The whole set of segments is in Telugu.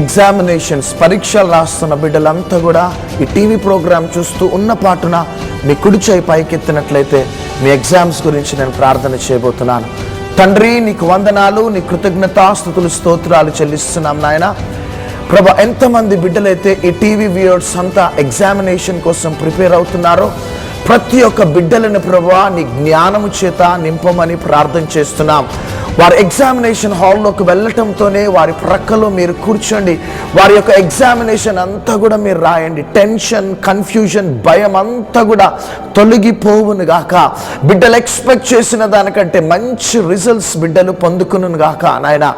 ఎగ్జామినేషన్స్ పరీక్షలు రాస్తున్న బిడ్డలంతా కూడా ఈ టీవీ ప్రోగ్రాం చూస్తూ ఉన్న పాటున మీ కుడి చేయి పైకెత్తినట్లయితే మీ ఎగ్జామ్స్ గురించి నేను ప్రార్థన చేయబోతున్నాను. తండ్రి నీకు వందనాలు నీ కృతజ్ఞతాస్థుతులు స్తోత్రాలు చెల్లిస్తున్నాం నాయన. ప్రభ ఎంతమంది బిడ్డలైతే ఈ టీవీ వ్యూయర్స్ అంతా ఎగ్జామినేషన్ కోసం ప్రిపేర్ అవుతున్నారో ప్రతి ఒక్క బిడ్డలను ప్రభా నీ జ్ఞానము చేత నింపమని ప్రార్థన చేస్తున్నాం. వారి ఎగ్జామినేషన్ హాల్లోకి వెళ్ళటంతోనే వారి ప్రక్కలో మీరు కూర్చోండి. వారి యొక్క ఎగ్జామినేషన్ అంతా కూడా మీరు రాయండి. టెన్షన్ కన్ఫ్యూజన్ భయం అంతా కూడా తొలగిపోవును గాక. బిడ్డలు ఎక్స్పెక్ట్ చేసిన దానికంటే మంచి రిజల్ట్స్ బిడ్డలు పొందుకును గాక నాయన.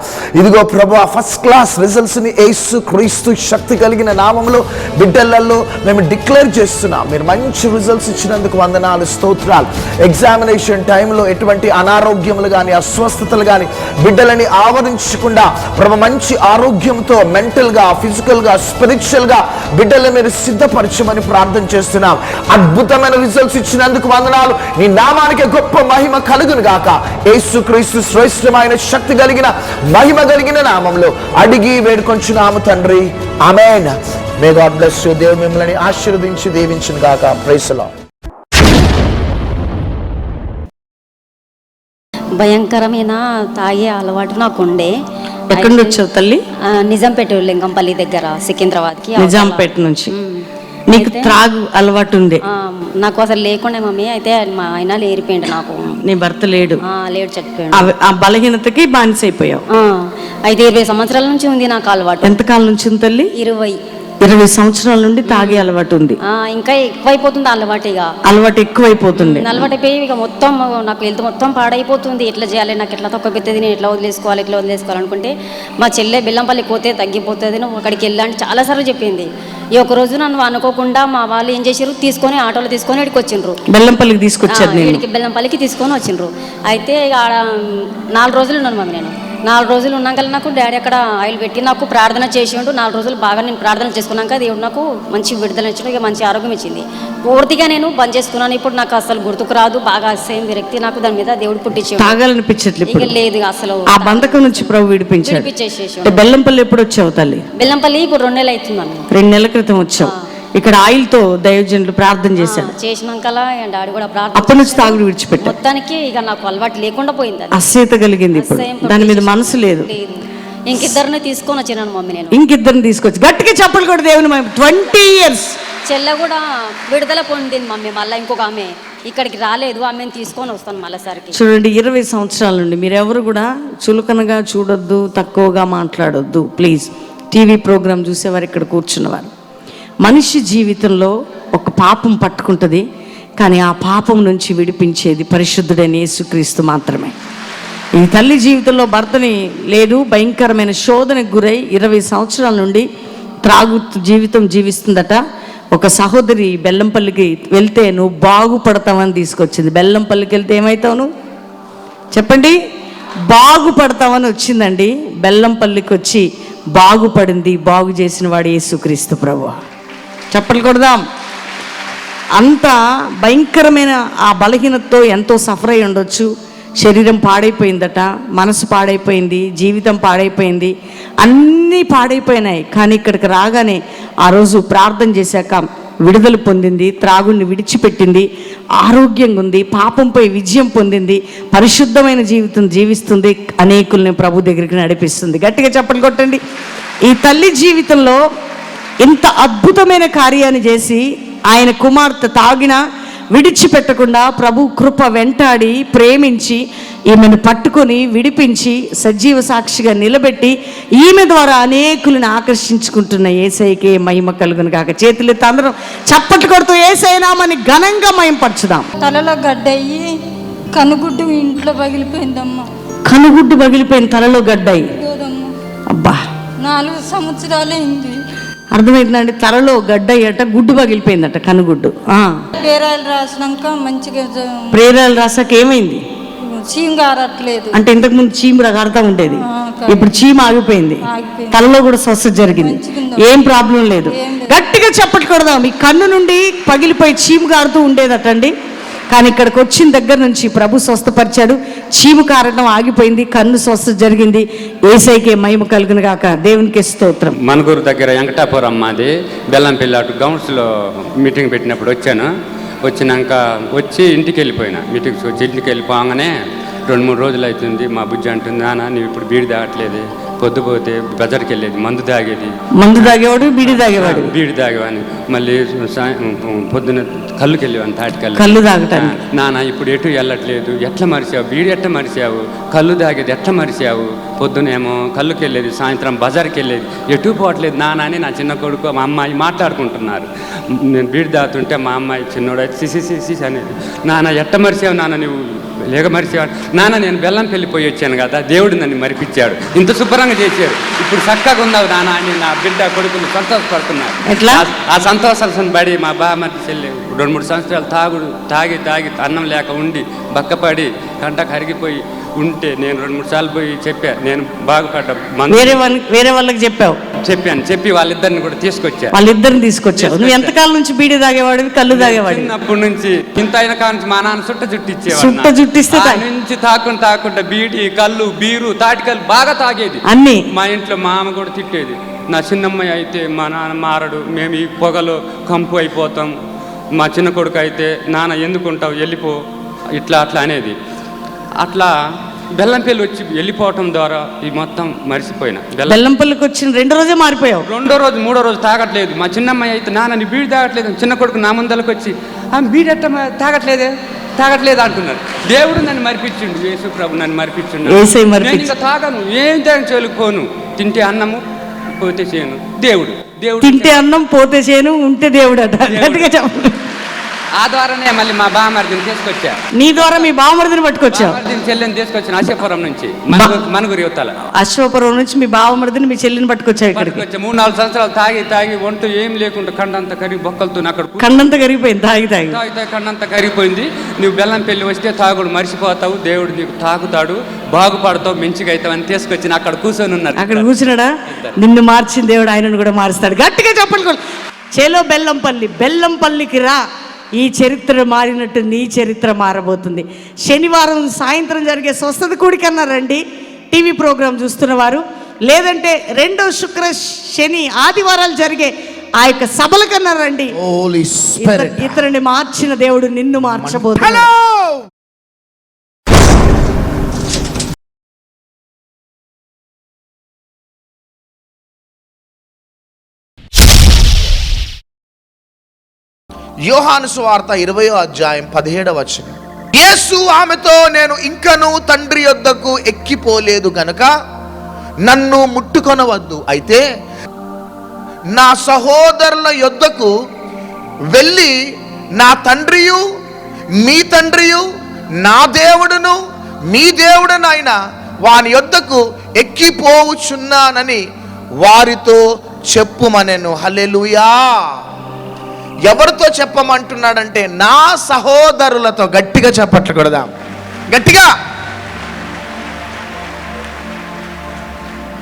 ఇదిగో ప్రభు ఫస్ట్ క్లాస్ రిజల్ట్స్ని ఏసు క్రీస్తు శక్తి కలిగిన నామంలో బిడ్డలలో మేము డిక్లేర్ చేస్తున్నాం. మీరు మంచి రిజల్ట్స్ ఇచ్చిన ఇచ్చినందుకు వందనాలు స్తోత్రాలు. ఎగ్జామినేషన్ టైంలో ఎటువంటి అనారోగ్యములు కానీ అస్వస్థతలు కానీ బిడ్డలని ఆవరించకుండా ప్రభు మంచి ఆరోగ్యంతో మెంటల్గా ఫిజికల్గా స్పిరిచువల్గా బిడ్డలను మీరు సిద్ధపరచమని ప్రార్థన చేస్తున్నాం. అద్భుతమైన రిజల్ట్స్ ఇచ్చినందుకు వందనాలు. నీ నామానికి గొప్ప మహిమ కలుగును గాక. యేసుక్రీస్తు శ్రేష్టమైన శక్తి కలిగిన మహిమ కలిగిన నామంలో అడిగి వేడుకొంచున్నాము తండ్రి. Amen. May God bless you దేవుడు మిమ్మల్ని ఆశీర్వదించి దీవించును గాక. ప్రైసలో భయంకరమైన తాగే అలవాటు నాకు ఉండే ఎక్కడి నుంచి వచ్చావు తల్లి నిజాంపేట లింగంపల్లి దగ్గర సికింద్రాబాద్కి నిజాంపేట నుంచి. నీకు త్రాగు అలవాటు ఉంది నాకు అసలు లేకుండే మమ్మీ. అయితే మా ఆయన లేరిపోయిండు నాకు. నీ భర్త లేడు. లేడు చచ్చిపోయాడు. ఆ బలహీనతకి బానిస అయిపోయావు అయితే ఇరవై సంవత్సరాల నుంచి ఉంది నాకు అలవాటు. ఎంతకాలం నుంచి ఉంది తల్లి? ఇరవై. ఇరవై సంవత్సరాల నుండి తాగే అలవాటు ఉంది. ఆ, ఇంకా ఎక్కువైపోతుంది అలవాటు ఇక. అలవాటు ఎక్కువైపోతుంది. అలవాటు అయిపోయి ఇక మొత్తం నాకు హెల్త్ మొత్తం పాడైపోతుంది. ఎట్లా చేయాలి నాకు ఎట్లా తక్కువ పెద్దది నేను ఎట్లా వదిలేసుకోవాలి ఎట్లా వదిలేసుకోవాలి అనుకుంటే మా చెల్లె బెల్లంపల్లి పోతే తగ్గిపోతుంది నువ్వు అక్కడికి వెళ్ళాలని చాలాసార్లు చెప్పింది. ఈ ఒక రోజు నన్ను అనుకోకుండా మా వాళ్ళు ఏం చేసారు తీసుకొని ఆటోలో తీసుకొని ఇక్కడికి వచ్చిండ్రు. బెల్లంపల్లికి తీసుకొచ్చారు నేను ఇక్కడికి బెల్లంపల్లికి తీసుకొని వచ్చిండ్రు. అయితే ఇక ఆడ నాలుగు రోజులు ఉన్నాను మమ్మీ నేను. నాలుగు రోజులు ఉన్నాక నాకు డాడీ అక్కడ ఆయిల్ పెట్టి నాకు ప్రార్థన చేసిండు. నాలుగు రోజులు బాగా నేను ప్రార్థన చేసుకున్నాక దేవుడు నాకు మంచి విడుదల ఇచ్చిండు ఇక మంచి ఆరోగ్యం ఇచ్చింది. పూర్తిగా నేను బంద్ చేసుకున్నాను. ఇప్పుడు నాకు అసలు గుర్తుకు రాదు. బాగా అసహ్యం విరక్తి నాకు దాని మీద దేవుడు పుట్టించాడు. తాగాలనిపించట్లేదు లేదు అసలు. ఆ బంధకం నుంచి ప్రభు విడిపించాడు. బెల్లంపల్లి ఎప్పుడు వచ్చావు తల్లి? బెల్లంపల్లి ఇప్పుడు రెండు నెలలు అవుతుంది రెండు నెలల క్రితం వచ్చావు. ఇక్కడ ఆయిల్తో దైవజనులు ప్రార్థన చేశాడు చేసినాకలా డాడీ కూడా ప్రార్థన అప్పటి నుంచి తాగుడు విడిచిపెట్టావు మొత్తానికి ఇక నాకు అలవాటు లేకుండా పోయింది అది. అస్సీత కలిగింది ఇప్పుడు. దాని మీద మనసు లేదు. ఇంకిద్దరిని తీసుకొని వచ్చినాను మమ్మీ నేను. ఇంకిద్దరిని తీసుకొచ్చి గట్టిగా చెప్పలు కూడా దేవుని ట్వంటీ ఇయర్స్. చెల్లె కూడా విడుదల పొందింది మమ్మీ. మళ్ళీ ఇంకొక ఆమె ఇక్కడికి రాలేదు. ఆమెను తీసుకొని వస్తాను మళ్ళీసారికి చూడండి ఇరవై సంవత్సరాల నుండి మీరెవరు కూడా చులకనగా చూడొద్దు తక్కువగా మాట్లాడొద్దు. ప్లీజ్. టీవీ ప్రోగ్రామ్ చూసేవారు ఇక్కడ కూర్చున్నవారు. మనిషి జీవితంలో ఒక పాపం పట్టుకుంటుంది కానీ ఆ పాపం నుంచి విడిపించేది పరిశుద్ధుడైన యేసుక్రీస్తు మాత్రమే. ఈ తల్లి జీవితంలో భర్తని లేదు భయంకరమైన శోధనకు గురై ఇరవై సంవత్సరాల నుండి త్రాగు జీవితం జీవిస్తుందట. ఒక సహోదరి బెల్లంపల్లికి వెళ్తే నువ్వు బాగుపడతావని తీసుకొచ్చింది. బెల్లంపల్లికి వెళ్తే ఏమవుతావు నువ్వు? చెప్పండి. బాగుపడతామని వచ్చిందండి. బెల్లంపల్లికి వచ్చి బాగుపడింది బాగు చేసిన వాడు యేసుక్రీస్తు ప్రభు చెప్పలు కొడదాం. అంత భయంకరమైన ఆ బలహీనతతో ఎంతో సఫర్ అయి ఉండొచ్చు. శరీరం పాడైపోయిందట మనసు పాడైపోయింది జీవితం పాడైపోయింది అన్నీ పాడైపోయినాయి. కానీ ఇక్కడికి రాగానే ఆ రోజు ప్రార్థన చేశాక విడుదల పొందింది త్రాగుని విడిచిపెట్టింది ఆరోగ్యంగా ఉంది పాపంపై విజయం పొందింది పరిశుద్ధమైన జీవితం జీవిస్తుంది అనేకుల్ని ప్రభు దగ్గరికి నడిపిస్తుంది. గట్టిగా చెప్పలు కొట్టండి. ఈ తల్లి జీవితంలో ఇంత అద్భుతమైన కార్యాన్ని చేసి ఆయన కుమార్తె తాగిన విడిచిపెట్టకుండా ప్రభు కృప వెంటాడి ప్రేమించి ఈమెను పట్టుకొని విడిపించి సజీవ సాక్షిగా నిలబెట్టి ఈమె ద్వారా అనేకులను ఆకర్షించుకుంటున్న ఏసైకే మహిమ కలుగును కాక చేతులు అందరం చప్పట్లు కొడుతూ ఏసైనామని ఘనంగా మహింపరచుదాం తలలో గడ్డయ్యి కనుగుడ్డు ఇంట్లో పగిలిపోయిందమ్మా. కనుగుడ్డు పగిలిపోయిన తలలో గడ్డాయి లేదమ్మా అబ్బా. నాలుగు సంవత్సరాలైంది. అర్థమైందండి? తలలో గడ్డయ్యట గుడ్డు పగిలిపోయిందట కనుగుడ్డు. ఆ. పేరాలు రాసినాక మంచిగా ప్రేరాలు రాసాక ఏమైంది? చీమ్ గారట్లేదు. అంటే ఇంతకు ముందు చీము రగారుతా ఉండేది. ఇప్పుడు చీమ ఆగిపోయింది. తలలో కూడా స్వస్థత జరిగింది. ఏం ప్రాబ్లం లేదు. గట్టిగా చప్పట్లు కొడదాం. మీ కన్ను నుండి పగిలిపోయి చీము గారుతూ ఉండేదటండి. కానీ ఇక్కడికి వచ్చిన దగ్గర నుంచి ప్రభు స్వస్థపరిచాడు. చీము కారణం ఆగిపోయింది కన్ను స్వస్థ జరిగింది. ఏసైకే మహిమ కలుగును గాక దేవునికి స్తోత్రం. మనగూరు దగ్గర వెంకటాపురం మాది. బెల్లంపల్లి అటు గౌన్స్లో మీటింగ్ పెట్టినప్పుడు వచ్చాను. వచ్చినాక వచ్చి ఇంటికి వెళ్ళిపోయినా. మీటింగ్స్ వచ్చి ఇంటికి వెళ్ళిపోగానే రెండు మూడు రోజులు అవుతుంది. మా బుజ్జి అంటుంది నాన్న నువ్వు ఇప్పుడు బీడి తాగట్లేదు. పొద్దుపోతే బజార్కి వెళ్ళేది మందు తాగేది. మందు తాగేవాడు బీడి తాగేవాడు? బీడి తాగేవాని మళ్ళీ పొద్దున కళ్ళుకి వెళ్ళేవాని తాటికల్లు కళ్ళు. తాగటానికి. ఆ, నాన్న ఇప్పుడు ఎటు వెళ్ళట్లేదు. ఎట్లా మరిచావు? బీడి ఎట్లా మరిచావు? కళ్ళు తాగేది ఎట్లా మరిచావు? పొద్దునేమో కళ్ళుకి వెళ్ళేది సాయంత్రం బజార్కి వెళ్ళేది. ఎటు పోవట్లేదు నాన్న అని నా చిన్న కొడుకు మా అమ్మాయి మాట్లాడుకుంటున్నారు. నేను బీడి తాగుతుంటే మా అమ్మాయి చిన్నోడు అయితే సిసి సిసి అనేది. నాన్న ఎట్ట మరిచావు నాన్న నువ్వు? లేక మరిచావు నాన్న నేను బెల్లం వెళ్ళిపోయి వచ్చాను కదా దేవుడు నన్ను మరిపించాడు. ఇంత శుభ్రంగా చేశాడు ఇప్పుడు చక్కగా ఉన్నావు నాన్న అని నా బిడ్డ కొడుకులు సంతోషపడుతున్నారు. ఎట్లా? ఆ- సంతోషాలను బడి మా బామ్మర్ది చెల్లి రెండు మూడు సంవత్సరాలు తాగుడు తాగి తాగి అన్నం లేక ఉండి బక్కపడి కంట కరిగిపోయి ఉంటే నేను రెండు మూడు సార్లు పోయి చెప్పా నేను బాగుపడ్డా వేరే వాళ్ళ వేరే వాళ్ళకి చెప్పావు? చెప్పాను చెప్పి వాళ్ళిద్దరిని కూడా తీసుకొచ్చా. వాళ్ళిద్దరిని తీసుకొచ్చావు. నువ్వు ఎంతకాలం నుంచి బీడి తాగేవాడివి కళ్ళు తాగేవాడివి? చిన్నప్పటి నుంచి ఇంత అయిన కాడ నుంచి మా నాన్న చుట్ట సుట్ట. జుట్టిస్తే ఆ తాగి- నుంచి తాకుండా తాకుండా బీడి కళ్ళు బీరు తాటికల్లు బాగా తాగేది. అన్నీ? మా ఇంట్లో మా అమ్మ కూడా తిట్టేది. నా చిన్నమ్మాయి అయితే మా నాన్న మారడు మేము ఈ పొగలో కంపు అయిపోతాం. మా చిన్న కొడుకు అయితే నాన్న ఎందుకుంటావు వెళ్ళిపో. ఇట్లా అట్లా అనేది. అట్లా బెల్లంపల్లి వచ్చి వెళ్ళిపోవటం ద్వారా ఈ మొత్తం మరిసిపోయిన. బెల్లం బెల్లంపల్లికి వచ్చిన రెండో రోజే మారిపోయావు. రెండో రోజు మూడో రోజు తాగట్లేదు. మా చిన్నమ్మాయి అయితే నాన్న నీ బీడి తాగట్లేదు. చిన్న కొడుకు నా ముందలకు వచ్చి ఆ బీడి ఎట్ట మ- తాగట్లేదే తాగట్లేదు అంటున్నారు. దేవుడు నన్ను మరిపించిండు యేసు ప్రభు నన్ను మరిపించిండు. నేను ఇంకా తాగను ఏం తాగని చెలుకోను తింటే అన్నము పోతే చేయను దేవుడు దేవుడు తింటే అన్నం పోతే చేను ఉంటే దేవుడు అట. గట్టిగా చెప్పు. ఆ ద్వారానే మళ్ళీ మా బామర్దిని తీసుకొచ్చా. నీ ద్వారా మీ బావమరిదిని పట్టుకొచ్చావు. బామర్దిని చెల్లెని తీసుకొచ్చిన అశపురం నుంచి మనుగురు మనుగురు యువతల. అశ్వపురం నుంచి మీ బావమరిదిని మీ చెల్లిని పట్టుకొచ్చావు ఇక్కడికి. పట్టుకొచ్చా మూడు నాలుగు సంవత్సరాలు తాగి తాగి ఒంట ఏం లేకుండా కండంత కరిగి బొక్కలతో అక్కడ కూర్చొని కన్నంతా కరిగిపోయింది తాగి తాగి. తాగితే కన్నంత కరిగిపోయింది. నువ్వు బెల్లం పెళ్ళి వస్తే తాగుడు మర్చిపోతావు దేవుడు నీకు తాగుతాడు బాగుపడతావు మంచిగా అవుతావు అని తీసుకొచ్చి అక్కడ కూర్చొని ఉన్నారు అక్కడ కూర్చున్నాడా? నిన్ను మార్చిన దేవుడు ఆయనను కూడా మారుస్తాడు. గట్టిగా చెప్పండి చేలో బెల్లంపల్లి బెల్లంపల్లికి రా. ఈ చరిత్ర మారినట్టు నీ చరిత్ర మారబోతుంది. శనివారం సాయంత్రం జరిగే స్వస్థత కూడికన్నా రండి. టీవీ ప్రోగ్రాం చూస్తున్న వారు లేదంటే రెండో శుక్ర శని ఆదివారాలు జరిగే ఆ యొక్క సభల కన్నా రండి. ఇతరుని మార్చిన దేవుడు నిన్ను మార్చబోతున్నాడు. యోహాను సువార్త ఇరవయో అధ్యాయం పదిహేడవ వచనం. యేసు ఆమెతో నేను ఇంకను తండ్రి యొద్దకు ఎక్కిపోలేదు గనుక నన్ను ముట్టుకొనవద్దు. అయితే నా సహోదరుల యొద్దకు వెళ్ళి నా తండ్రియు మీ తండ్రియు నా దేవుడును మీ దేవుడనైన వాని యొద్దకు ఎక్కిపోవుచున్నానని వారితో చెప్పుమనెను. హలెలుయా ఎవరితో చెప్పమంటున్నాడంటే నా సహోదరులతో గట్టిగా చెప్పట్లు కొడదాం గట్టిగా.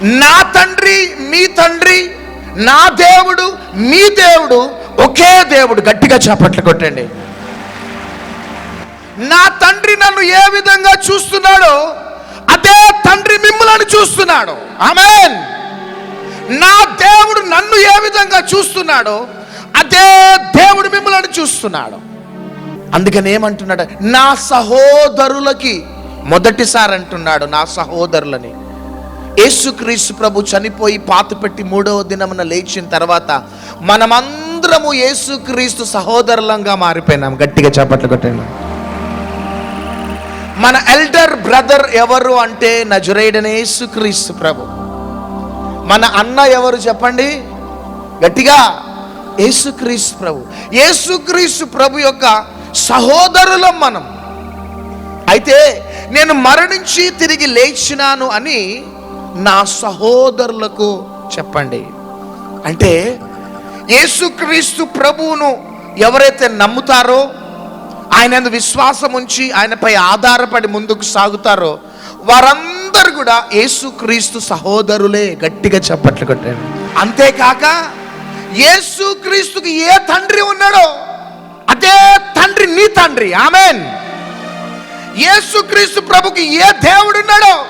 నా తండ్రి మీ తండ్రి నా దేవుడు మీ దేవుడు ఒకే దేవుడు గట్టిగా చేపట్లు కొట్టండి నా తండ్రి నన్ను ఏ విధంగా చూస్తున్నాడో అదే తండ్రి మిమ్మల్ని చూస్తున్నాడు. ఆమెన్. నా దేవుడు నన్ను ఏ విధంగా చూస్తున్నాడో అంతే దేవుడు మిమ్మల్ని చూస్తున్నాడు. అందుకని ఏమంటున్నాడు? నా సహోదరులకి మొదటిసారి అంటున్నాడు నా సహోదరులని. యేసుక్రీస్తు ప్రభు చనిపోయి పాతిపెట్టి మూడవ దినమున లేచిన తర్వాత మనమందరము యేసుక్రీస్తు సహోదరులంగా మారిపోయినాం. గట్టిగా చేపట్లు కొట్టండి. మన ఎల్డర్ బ్రదర్ ఎవరు అంటే నజరేడనే యేసుక్రీస్తు ప్రభు. మన అన్న ఎవరు చెప్పండి? గట్టిగా యేసుక్రీస్తు ప్రభు. యేసుక్రీస్తు ప్రభు యొక్క సహోదరులం మనం. అయితే నేను మరణించి తిరిగి లేచినాను అని నా సహోదరులకు చెప్పండి. అంటే యేసుక్రీస్తు ప్రభువును ఎవరైతే నమ్ముతారో ఆయన విశ్వాసం ఉంచి ఆయనపై ఆధారపడి ముందుకు సాగుతారో వారందరూ కూడా యేసుక్రీస్తు సహోదరులే గట్టిగా చెప్పట్లు కొట్టాడు. అంతేకాక యేసు క్రీస్తుకి ఏ తండ్రి ఉన్నాడో అదే తండ్రి నీ తండ్రి. ఆమెన్. యేసుక్రీస్తు ప్రభుకి ఏ దేవుడు ఉన్నాడో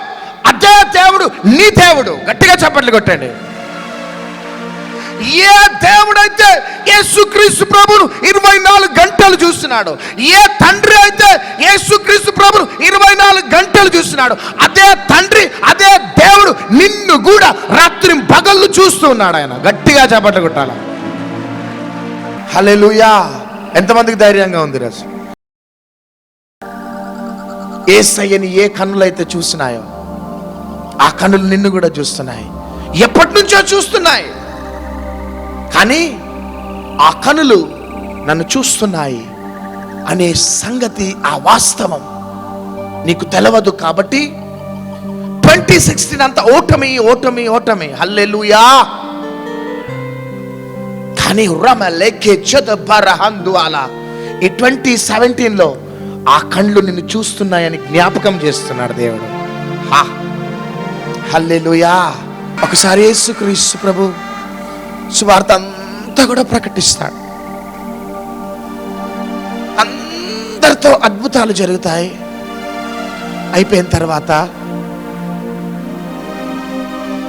అదే దేవుడు నీ దేవుడు. గట్టిగా చప్పట్లు కొట్టండి. ఏ దేవుడైతే యేసుక్రీస్తు ప్రభును ఇరవై నాలుగు గంటలు చూస్తున్నాడు ఏ తండ్రి అయితే యేసుక్రీస్తు ప్రభును ఇరవై నాలుగు గంటలు చూస్తున్నాడు అదే తండ్రి అదే దేవుడు నిన్ను కూడా రాత్రి పగళ్ళు చూస్తూ ఉన్నాడు ఆయన. గట్టిగా చేపట్ల కొట్టాల? హల్లెలూయా. ఎంతమందికి ధైర్యంగా ఉంది రాజు ఏసయ్యని ఏ కన్నులైతే చూస్తున్నాయో ఆ కన్నులు నిన్ను కూడా చూస్తున్నాయి. ఎప్పటి నుంచో చూస్తున్నాయి. కానీ ఆ కనులు నన్ను చూస్తున్నాయి అనే సంగతి ఆ వాస్తవం నీకు తెలవదు కాబట్టి ట్వంటీ సిక్స్టీన్ అంత ఓటమి ఓటమి ఓటమి. హల్లెలూయా. కానీ రమ లేకే చదబరహందు అలా. ఈ ట్వంటీ సెవెంటీన్లో ఆ కండ్లు నిన్ను చూస్తున్నాయని జ్ఞాపకం చేస్తున్నాడు దేవుడు. హా. హల్లెలూయా. ఒకసారి యేసుక్రీస్తు ప్రభు. సువార్త అంతా కూడా ప్రకటిస్తాడు. అందరితో అద్భుతాలు జరుగుతాయి. అయిపోయిన తర్వాత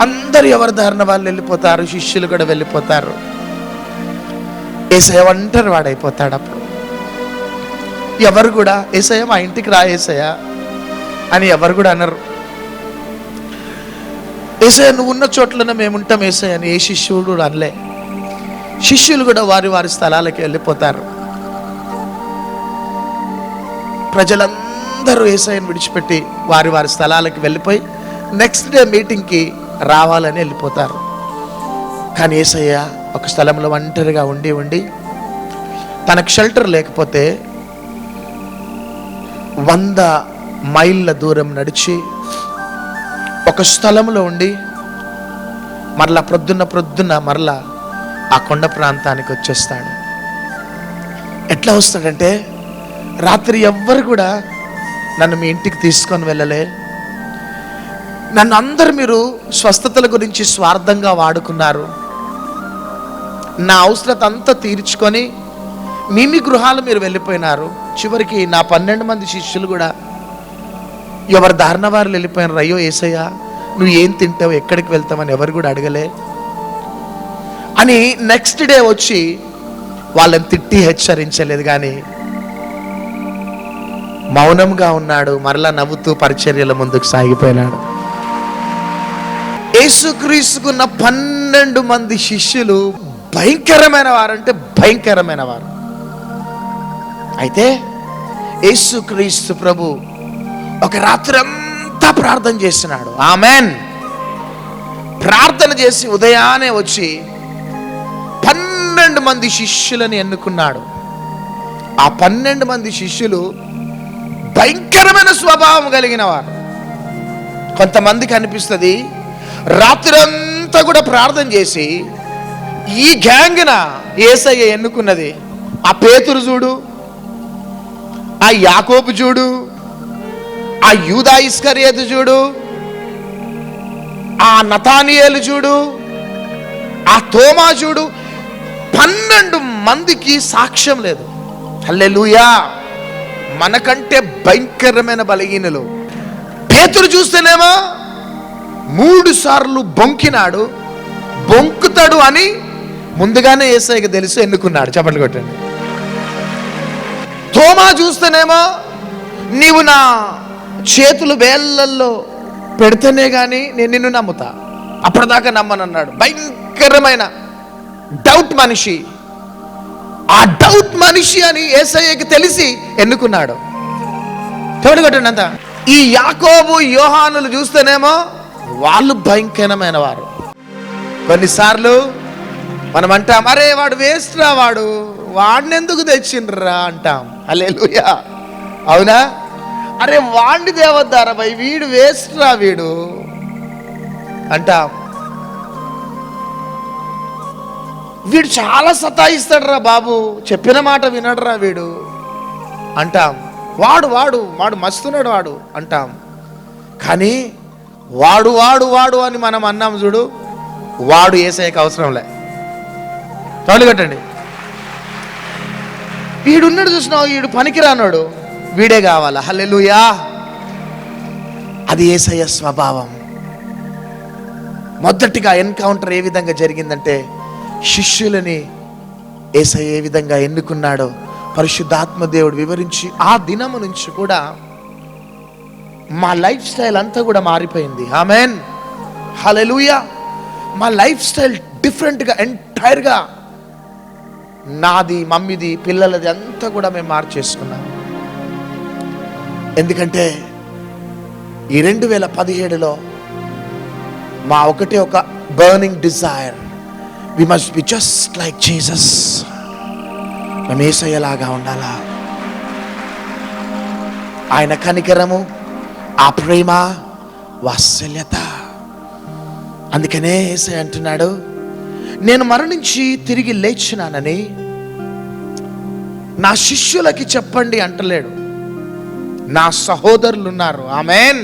అందరు ఎవరి దారిన వాళ్ళు వెళ్ళిపోతారు శిష్యులు కూడా వెళ్ళిపోతారు. ఏసయ ఒంటరి వాడైపోతాడు అప్పుడు. ఎవరు కూడా ఏసయ మా ఇంటికి రా ఏసయ అని ఎవరు కూడా అనరు. ఏసయ్య నువ్వు ఉన్న చోట్లనే మేము ఉంటాం ఏసయ్య అని ఏ శిష్యుడు కూడా అనలే. శిష్యులు కూడా వారి వారి స్థలాలకి వెళ్ళిపోతారు. ప్రజలందరూ ఏసఐని విడిచిపెట్టి వారి వారి స్థలాలకి వెళ్ళిపోయి నెక్స్ట్ డే మీటింగ్కి రావాలని వెళ్ళిపోతారు. కానీ ఏసయ్య ఒక స్థలంలో ఒంటరిగా ఉండి ఉండి తనకు షెల్టర్ లేకపోతే వంద మైళ్ళ దూరం నడిచి ఒక స్థలంలో ఉండి మరలా ప్రొద్దున్న ప్రొద్దున మరలా ఆ కొండ ప్రాంతానికి వచ్చేస్తాడు. ఎట్లా వస్తాడంటే రాత్రి ఎవ్వరు కూడా నన్ను మీ ఇంటికి తీసుకొని వెళ్ళలే. నన్ను అందరు మీరు స్వస్థతల గురించి స్వార్థంగా వాడుకున్నారు. నా అవసరత అంతా తీర్చుకొని మీ మీ గృహాలు మీరు వెళ్ళిపోయినారు. చివరికి నా పన్నెండు మంది శిష్యులు కూడా ఎవరి దారిన వారు వెళ్ళిపోయినారు? అయ్యో ఏసయ్యా నువ్వు ఏం తింటావు? ఎక్కడికి వెళ్తావని ఎవరు కూడా అడగలే. అని నెక్స్ట్ డే వచ్చి వాళ్ళని తిట్టి హెచ్చరించలేదు కానీ మౌనంగా ఉన్నాడు మరలా నవ్వుతూ పరిచర్యల ముందుకు సాగిపోయినాడు. యేసుక్రీస్తుకున్న పన్నెండు మంది శిష్యులు భయంకరమైన వారంటే భయంకరమైన వారు. అయితే యేసుక్రీస్తు ప్రభు ఒక రాత్రి అంతా ప్రార్థన చేస్తున్నాడు ఆమెన్. ప్రార్థన చేసి ఉదయాన్నే వచ్చి పన్నెండు మంది శిష్యులని ఎన్నుకున్నాడు. ఆ పన్నెండు మంది శిష్యులు భయంకరమైన స్వభావం కలిగిన వారు కొంతమందికి అనిపిస్తుంది రాత్రంతా కూడా ప్రార్థన చేసి ఈ గ్యాంగ్న ఏసయ్య ఎన్నుకున్నది ఆ పేతురు చూడు ఆ యాకోబు చూడు ఆ యూదా ఇస్కరియేతు చూడు ఆ నతానియేలు చూడు ఆ తోమా చూడు పన్నెండు మందికి సాక్ష్యం లేదు. హల్లెలూయా! మనకంటే భయంకరమైన బలహీనలు. పేతురు చూస్తేనేమో మూడు సార్లు బొంకినాడు బొంకుతాడు అని ముందుగానే ఏసైకి తెలుసు ఎన్నుకున్నాడు. చెప్పండి కొట్టండి. తోమా చూస్తేనేమో నీవు నా చేతులు వేళ్ళల్లో పెడితేనే కానీ నేను నిన్ను నమ్ముతా. అప్పటిదాకా నమ్మనన్నాడు. భయంకరమైన డౌట్ మనిషి. ఆ డౌట్ మనిషి అని ఏసయ్యకి తెలిసి ఎన్నుకున్నాడు. చూడండి అంత. ఈ యాకోబు యోహానులు చూస్తేనేమో వాళ్ళు భయంకరమైన వారు. కొన్నిసార్లు మనం అంటాం అరే వాడు వేస్ట్ రా వాడు. వాడినెందుకు తెచ్చిండ్రా అంటాం. అలే అవునా? అరే వాణ్ణి దేవద్దారా వీడు వేస్ట్ రా వీడు. అంటాం. వీడు చాలా సతాయిస్తాడురా బాబు చెప్పిన మాట వినడురా వీడు. అంటాం. వాడు వాడు వాడు మస్తున్నాడు వాడు అంటాం. కానీ వాడు వాడు వాడు అని మనం అన్నాం చూడు వాడు ఏసయ్యకి అవసరం లే. కట్టండి. వీడున్నాడు చూసినావు వీడు పనికిరానాడు. వీడే కావాలా? హల్లెలుయా. అది ఏసయ్య స్వభావం. మొదటిగా ఎన్కౌంటర్ ఏ విధంగా జరిగిందంటే శిష్యులని ఏసయ్య ఏ విధంగా ఎన్నుకున్నాడో పరిశుద్ధాత్మ దేవుడు వివరించి ఆ దినము నుంచి కూడా మా లైఫ్ స్టైల్ అంతా కూడా మారిపోయింది. ఆమెన్. హలెలుయా మా లైఫ్ స్టైల్ డిఫరెంట్గా ఎంటైర్గా నాది మమ్మీది పిల్లలది అంతా కూడా మేము మార్చేసుకున్నాం ఎందుకంటే ఈ రెండు వేల పదిహేడులో మా ఒకటి ఒక burning desire we must be just like Jesus మేము ఉండాలా? ఆయన కనికరము ఆ ప్రేమ వాత్సల్యత. అందుకనే ఏసై అంటున్నాడు నేను మరణించి తిరిగి లేచినానని నా శిష్యులకి చెప్పండి అంటలేడు. నా సహోదరులు ఉన్నారు ఆమెన్.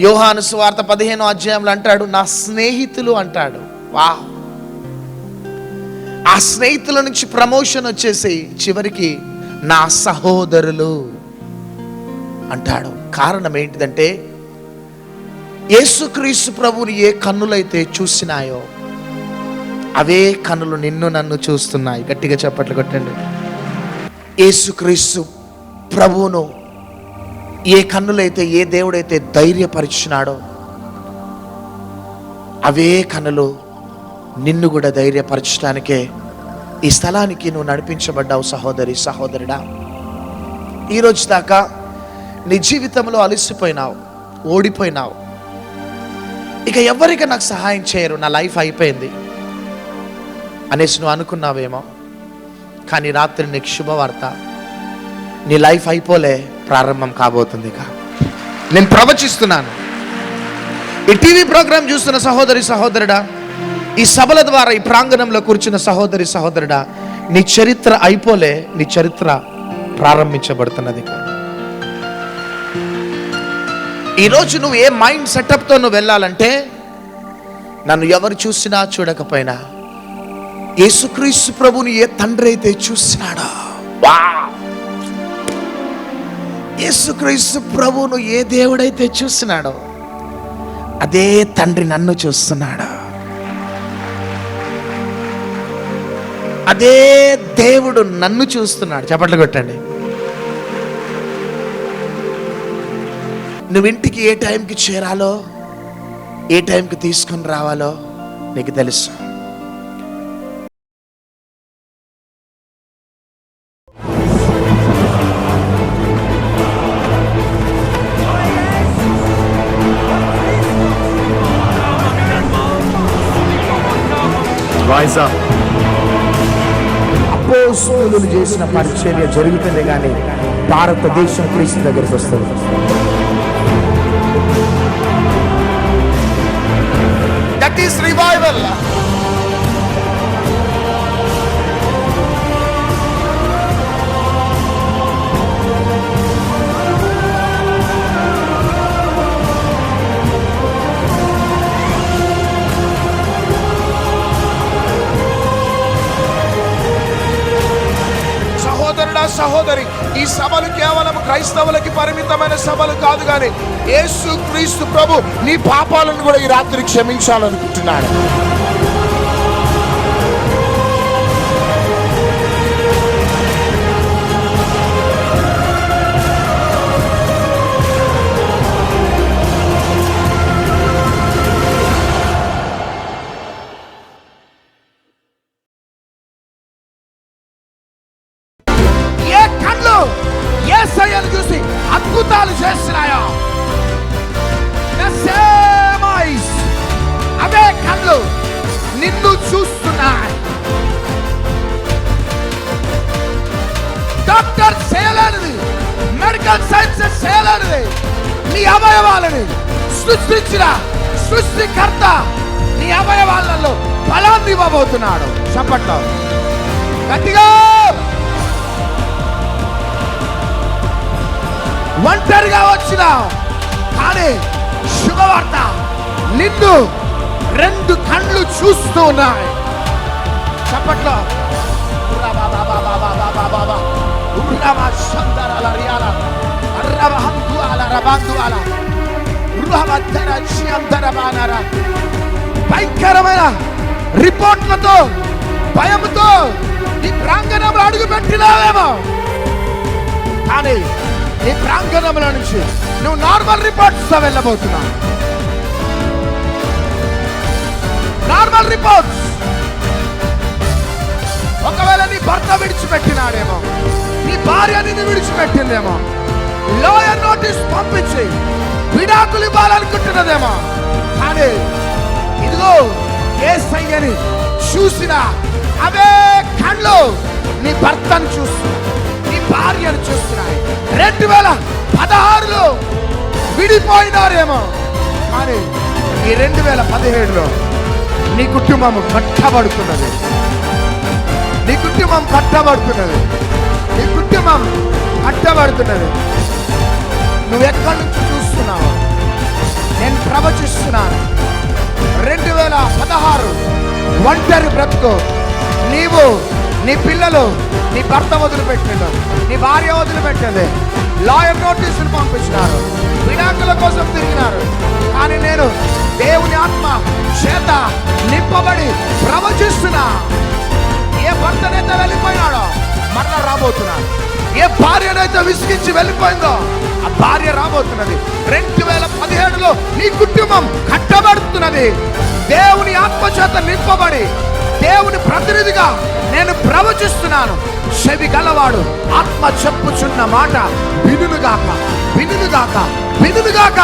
యోహాను సువార్త పదిహేను అధ్యాయంలో అంటాడు నా స్నేహితులు అంటాడు. వా ఆ స్నేహితుల నుంచి ప్రమోషన్ వచ్చేసి చివరికి నా సహోదరులు అంటాడు. కారణం ఏంటిదంటే యేసుక్రీస్తు ప్రభువుని ఏ కన్నులైతే చూసినాయో అవే కన్నులు నిన్ను నన్ను చూస్తున్నాయి. గట్టిగా చప్పట్లు కొట్టండి. యేసుక్రీస్తు ప్రభువును ఏ కన్నులైతే ఏ దేవుడైతే ధైర్యపరిచినాడో అవే కన్నులు నిన్ను కూడా ధైర్యపరచడానికే ఈ స్థలానికి నువ్వు నడిపించబడ్డావు సహోదరి సహోదరుడా. ఈరోజు దాకా నీ జీవితంలో అలసిపోయినావు ఓడిపోయినావు. ఇక ఎవరికి నాకు సహాయం చేయరు నా లైఫ్ అయిపోయింది. అనేసి నువ్వు అనుకున్నావేమో కానీ రాత్రి నీకు శుభవార్త. నీ లైఫ్ అయిపోలే ప్రారంభం కాబోతుంది ఇక. నేను ప్రవచిస్తున్నాను. ఈ టీవీ ప్రోగ్రాం చూస్తున్న సహోదరి సహోదరుడా ఈ సభల ద్వారా ఈ ప్రాంగణంలో కూర్చున్న సహోదరి సహోదరుడా నీ చరిత్ర అయిపోలే నీ చరిత్ర ప్రారంభించబడుతున్నది ఈరోజు నువ్వు ఏ మైండ్ సెటప్తో నువ్వు వెళ్ళాలంటే నన్ను ఎవరు చూసినా చూడకపోయినా యేసుక్రీస్తు ప్రభుని ఏ తండ్రి అయితే చూసినాడా వా యేసుక్రీస్తు ప్రభువును ఏ దేవుడైతే చూస్తున్నాడో అదే తండ్రి నన్ను చూస్తున్నాడు. అదే దేవుడు నన్ను చూస్తున్నాడు. చప్పట్లు కొట్టండి. నువ్వు ఇంటికి ఏ టైంకి చేరాలో ఏ టైంకి తీసుకొని రావాలో నీకు తెలుసు. Up. అపోస్తులు చేసిన పరిచర్య జరుగుతుంది కానీ భారతదేశం క్రీస్తు దగ్గరికి వస్తుంది దట్ ఈస్ రివైవల్ సహోదరి ఈ సభలు కేవలం క్రైస్తవులకి పరిమితమైన సభలు కాదు కానీ యేసు క్రీస్తు ప్రభు నీ పాపాలను కూడా ఈ రాత్రి క్షమించాలనుకుంటున్నాడు. డాక్టర్ చేయలేనిది మెడికల్ సైన్సెస్ చేయలేనిది నీ అవయవాలని సృష్టించిన సృష్టికర్త నీ అవయవాలలో బలాన్ని ఇవ్వబోతున్నాడు. చెప్పట్లో? గట్టిగా! ఒంటరిగా వచ్చిన కానీ శుభవార్త నిన్ను రెండు కళ్ళు చూస్తూ ఉన్నాయి. చప్పట్లో? భయంకరమైన రిపోర్ట్లతో భయంతో ఈ ప్రాంగణంలో అడుగుపెట్టినావేమో కానీ ఈ ప్రాంగణంలో నుంచి నువ్వు నార్మల్ రిపోర్ట్స్తో వెళ్ళబోతున్నా నార్మల్ రిపోర్ట్స్. ఒకవేళ నీ భర్త విడిచిపెట్టినాడేమో నీ భార్య నిన్ను విడిచిపెట్టిందేమో? లోయర్ నోటీస్ పంపించి విడాకులు ఇవ్వాలనుకుంటున్నదేమో? కానీ ఇదిగో ఏ సయ్యని చూసిన అవే కళ్ళు నీ భర్తను చూస్తున్నాయి. నీ భార్యను చూస్తున్నాయి. రెండు వేల పదహారులో విడిపోయినారేమో. కానీ ఈ రెండు వేల పదిహేడులో నీ కుటుంబం కట్టబడుతున్నది. నీ కుటుంబం కట్టబడుతున్నది. కుటుంబం కట్టబడుతున్నది నువ్వు ఎక్కడి నుంచి చూస్తున్నావు? నేను ప్రవచిస్తున్నాను. రెండు వేల పదహారు ఒంటరి బ్రతుకు. నీవు నీ పిల్లలు నీ భర్త వదిలిపెట్టిండు నీ భార్య వదిలిపెట్టింది. లాయర్ నోటీసులు పంపించినారు. విడాకుల కోసం తిరిగినారు. కానీ నేను దేవుని ఆత్మ చేత నింపబడి ప్రవచిస్తున్నా. ఏ భర్తనైతే వెళ్ళిపోయినాడో మరలా రాబోతున్నాడు ఏ భార్యనైతే విసిగించి వెళ్ళిపోయిందో ఆ భార్య రాబోతున్నది. రెండు వేల పదిహేడులో నీ కుటుంబం కట్టబడుతున్నది. దేవుని ఆత్మ చేత నింపబడి దేవుని ప్రతినిధిగా నేను ప్రవచిస్తున్నాను. చెవి గలవాడు ఆత్మ చెప్పుచున్న మాట వినుగాక వినుగాక వినుగాక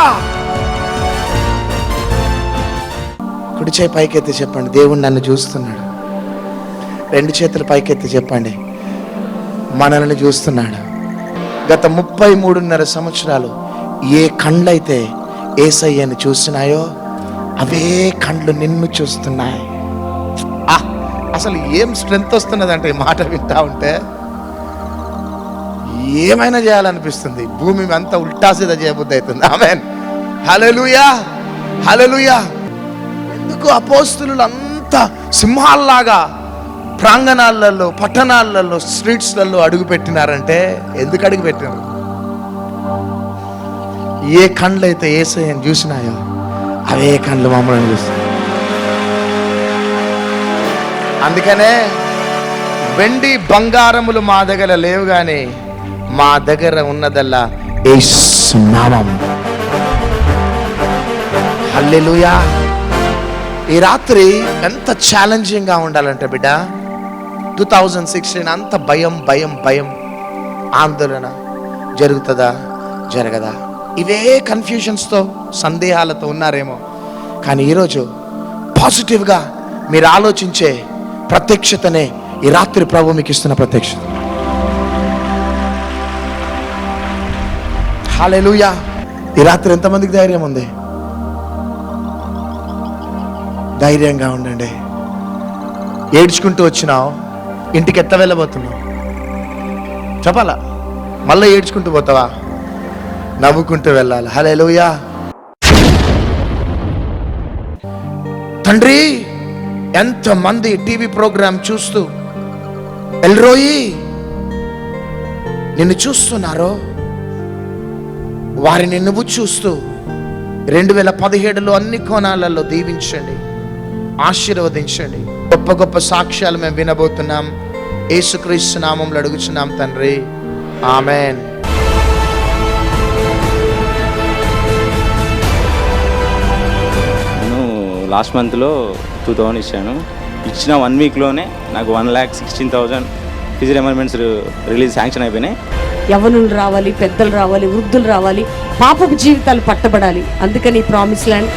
కుడి చేయి పైకెత్తి చెప్పండి. దేవుడు నన్ను చూస్తున్నాడు. రెండు చేతులు పైకెత్తి చెప్పండి. మనల్ని చూస్తున్నాడు. గత ముప్పై మూడున్నర సంవత్సరాలు ఏ కండ్లైతే ఏసయ్యని చూసినాయో అవే కండ్లు నిన్ను చూస్తున్నాయి. ఆ, అసలు ఏం స్ట్రెంత్ వస్తున్నదంటే ఈ మాట వింటా ఉంటే ఏమైనా చేయాలనిపిస్తుంది. భూమి అంతా ఉల్టాసిద చేయబుద్ధి అవుతుంది. ఆమె హలలుయా హలలుయా ఎందుకు అపోస్తులు అంతా సింహాల్లాగా ప్రాంగణాలలో పట్టణాలలో స్ట్రీట్స్లలో అడుగు పెట్టినారంటే ఎందుకు అడుగు పెట్టినారు ఏ కండ్లు అయితే ఏసయ్యని చూసినాయో అవే కండ్లు మమ్మల్ని చూస్తాయి. అందుకనే వెండి బంగారములు మా దగ్గర లేవు కానీ మా దగ్గర ఉన్నదల్లా యేసు నామం. హల్లెలూయా. ఈ రాత్రి ఎంత ఛాలెంజింగ్గా ఉండాలంటే బిడ్డ? టూ థౌజండ్ సిక్స్టీన్ అంత భయం భయం భయం ఆందోళన జరుగుతుందా? జరగదా? ఇవే కన్ఫ్యూషన్స్తో సందేహాలతో ఉన్నారేమో. కానీ ఈరోజు పాజిటివ్గా మీరు ఆలోచించే ప్రత్యక్షతనే ఈ రాత్రి ప్రభు మీకు ఇస్తున్న ప్రత్యక్షత. హాలెలూయా ఈ రాత్రి ఎంతమందికి ధైర్యం ఉంది? ధైర్యంగా ఉండండి. ఏడ్చుకుంటూ వచ్చినావు. ఇంటికి ఎత్త వెళ్ళబోతున్నావు. చెప్పాలా? మళ్ళీ ఏడ్చుకుంటూ పోతావా? నవ్వుకుంటూ వెళ్ళాలి. హలేలుయా తండ్రి ఎంతమంది టీవీ ప్రోగ్రాం చూస్తూ ఎల్రోయి నిన్ను చూస్తున్నారో? వారిని నువ్వు చూస్తూ రెండు వేల పదిహేడులో అన్ని కోణాలలో దీవించండి. ఆశీర్వదించండి. గొప్ప గొప్ప సాక్ష్యాలు మేము వినబోతున్నాం. యేసుక్రీస్తు నామంలో అడుగుచున్నాం తండ్రి. ఆమెన్. నేను లాస్ట్ మంత్లో టూ థౌజండ్ ఇచ్చాను. ఇచ్చిన వన్ వీక్లోనే నాకు one lakh sixteen thousand fee reimbursements release sanction అయిపోయినాయి. యవనులు రావాలి పెద్దలు రావాలి వృద్ధులు రావాలి పాపపు జీవితాలు పట్టబడాలి. అందుకని ప్రామిస్ ల్యాండ్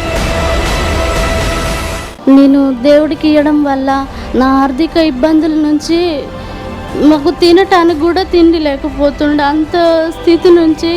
నేను దేవుడికి ఇవ్వడం వల్ల నా ఆర్థిక ఇబ్బందుల నుంచి మాకు తినటానికి కూడా తిండి లేకపోతుండే. అంత స్థితి నుంచి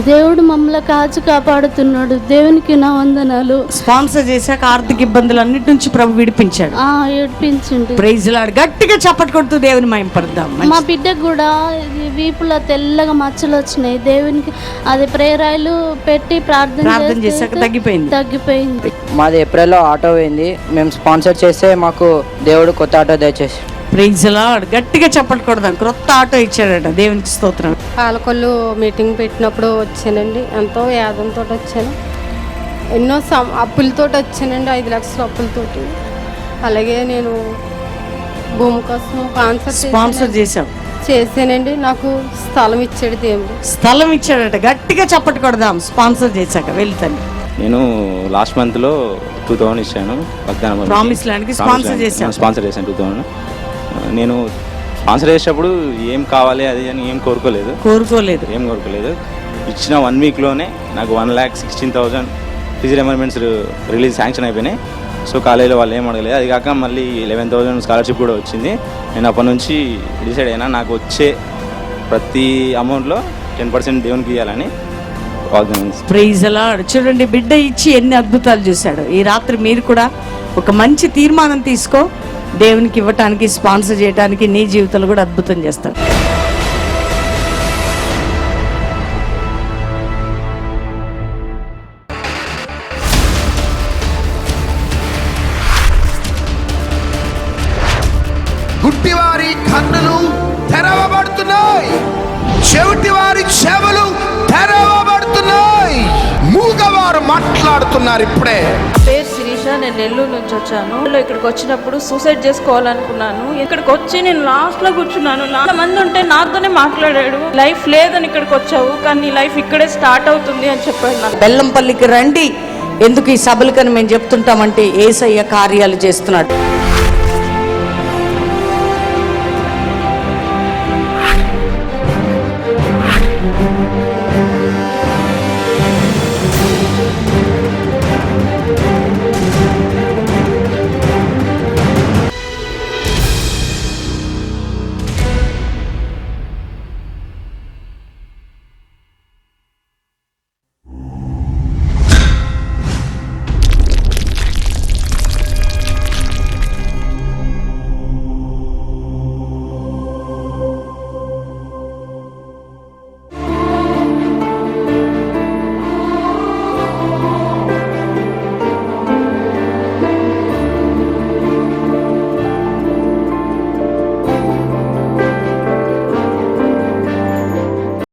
దేవుడు మమ్మల్ని కాచి కాపాడుతున్నాడు. దేవునికి నా వందనాలు. స్పాన్సర్ చేశాక ఆర్థిక ఇబ్బందులు అన్నిటి నుంచి ప్రభు విడిపించాడు. ఆ ఏడ్పించండి. ప్రైజ్ లాడ్ గట్టిగా చప్పట్లు కొడుతూ దేవుని మయంపడదాం మా బిడ్డకు కూడా ఇది వీపులో తెల్లగా మచ్చలు వచ్చినాయి. దేవునికి అది ప్రేరాయలు పెట్టి ప్రార్థన ప్రార్థన చేస్తే చేశాక తగ్గిపోయింది. తగ్గిపోయింది. మాది ఏప్రిల్లో ఆటో పోయింది. మేము స్పాన్సర్ చేస్తే మాకు దేవుడు కొత్త ఆటో దయచేసి. ప్రైజ్ లాడ్ గట్టిగా చప్పట్లు కొడదాం. క్రొత్త ఆటో ఇచ్చాడట. దేవునికి స్తోత్రం. పాలకొల్లు మీటింగ్ పెట్టినప్పుడు వచ్చానండి. ఎంతో యాదంతో వచ్చాను. ఎన్నో సం అప్పులతో వచ్చానండి ఐదు లక్షల అప్పులతోటి. అలాగే నేను భూమి కోసం స్పాన్సర్ స్పాన్సర్ చేశావు. చేశానండి. నాకు స్థలం ఇచ్చాడు దేవుడు స్థలం ఇచ్చాడట. గట్టిగా చప్పటి కొడదాం. స్పాన్సర్ చేశాక వెళ్తాను నేను లాస్ట్ మంత్లో టూ థౌసండ్ ఇచ్చాను. వాగ్దానం గురించి. Promise land కి Promise sponsor land. చేశావు. స్పాన్సర్ చేశాను టూ థౌసండ్. నేను స్పాన్సర్ చేసేటప్పుడు ఏం కావాలి అది అని ఏం కోరుకోలేదు. కోరుకోలేదు. ఏం కోరుకోలేదు. ఇచ్చిన వన్ వీక్లోనే నాకు one lakh sixteen thousand fee reimbursements release sanction అయిపోయినాయి. సో కాలేజీలో వాళ్ళు ఏం అడగలేదు. అది కాక మళ్ళీ లెవెన్ థౌజండ్ స్కాలర్షిప్ కూడా వచ్చింది. నేను అప్పటి నుంచి డిసైడ్ అయినా నాకు వచ్చే ప్రతి అమౌంట్లో టెన్ పర్సెంట్ దేవునికి ఇవ్వాలని. ప్రైజ్ అలా చూడండి బిడ్డ ఇచ్చి ఎన్ని అద్భుతాలు చూశాడు. ఈ రాత్రి మీరు కూడా ఒక మంచి తీర్మానం తీసుకో. దేవునికి ఇవ్వటానికి స్పాన్సర్ చేయడానికి నీ జీవితాలు కూడా అద్భుతం చేస్తాడు గుడ్డివారి కన్నులు తెరవబడుతున్నాయి. చెవిటివారి చెవులు తెరవబడుతున్నాయి. మూగవారు మాట్లాడుతున్నారు ఇప్పుడే. నెల్లూరు నుంచి వచ్చాను. ఇక్కడికి వచ్చినప్పుడు సూసైడ్ చేసుకోవాలనుకున్నాను. ఇక్కడికి వచ్చి నేను లాస్ట్లో కూర్చున్నాను. చాలా మంది ఉంటే నాతోనే మాట్లాడాడు. లైఫ్ లేదని ఇక్కడికి వచ్చావు కానీ లైఫ్ ఇక్కడే స్టార్ట్ అవుతుంది అని చెప్పాడు నాకు. బెల్లంపల్లికి రండి. ఎందుకు ఈ సభలకని మేము చెప్తుంటామంటే ఏసయ్య కార్యాలు చేస్తున్నాడు.